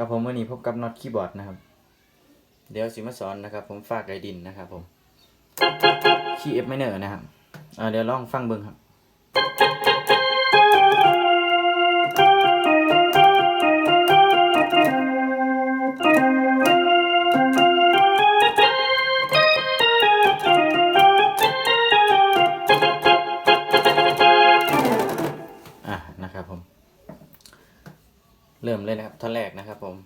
ครับผมวันนี้พบกับน็อตคีย์บอร์ดนะครับ เดี๋ยวสิมาสอนนะครับ ผมฝากไกดินนะครับผมคีย์เอฟไมเนะครับเดี๋ยวลองฟังเบิ้งครับ เริ่มเลยนะครับท่อนแรกนะครับผม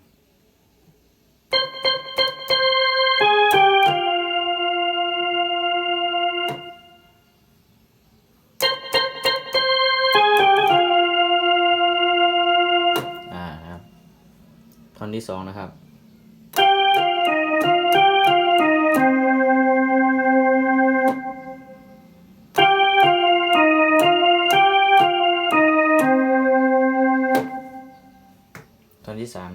อ่าครับท่อนที่สองนะครับ ท่อนที่สาม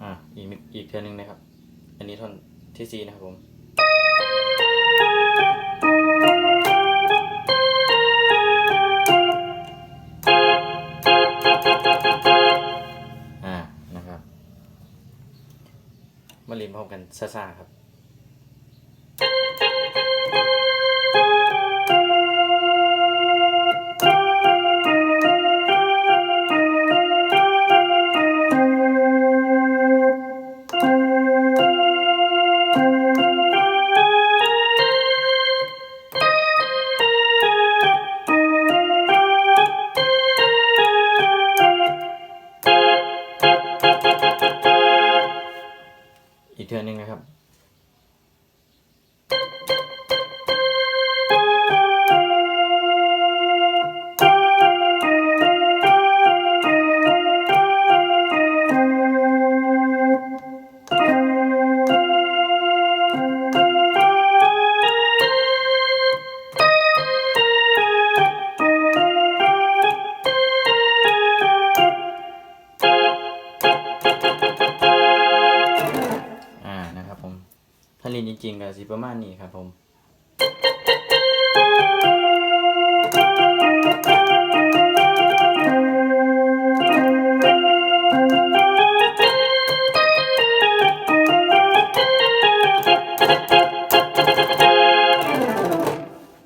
อ่าอีกอีกเทือนึงนะครับ อันนี้ท่อนที่สี่นะครับผม มาเรียนพร้อมกันซ่าๆครับ อีกเทิร์นหนึ่งนะครับ จริงๆก็สิประมาณนี้ครับผม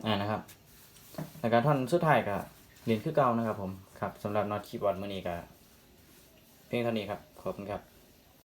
อ่านะครับแล้วก็ท่อนสุดท้ายก็เรียนคือเก่านะครับผม ครับสำหรับนอตคีย์บอร์ดมือนี้ก็เพียงเท่านี้ครับ ขอบคุณครับ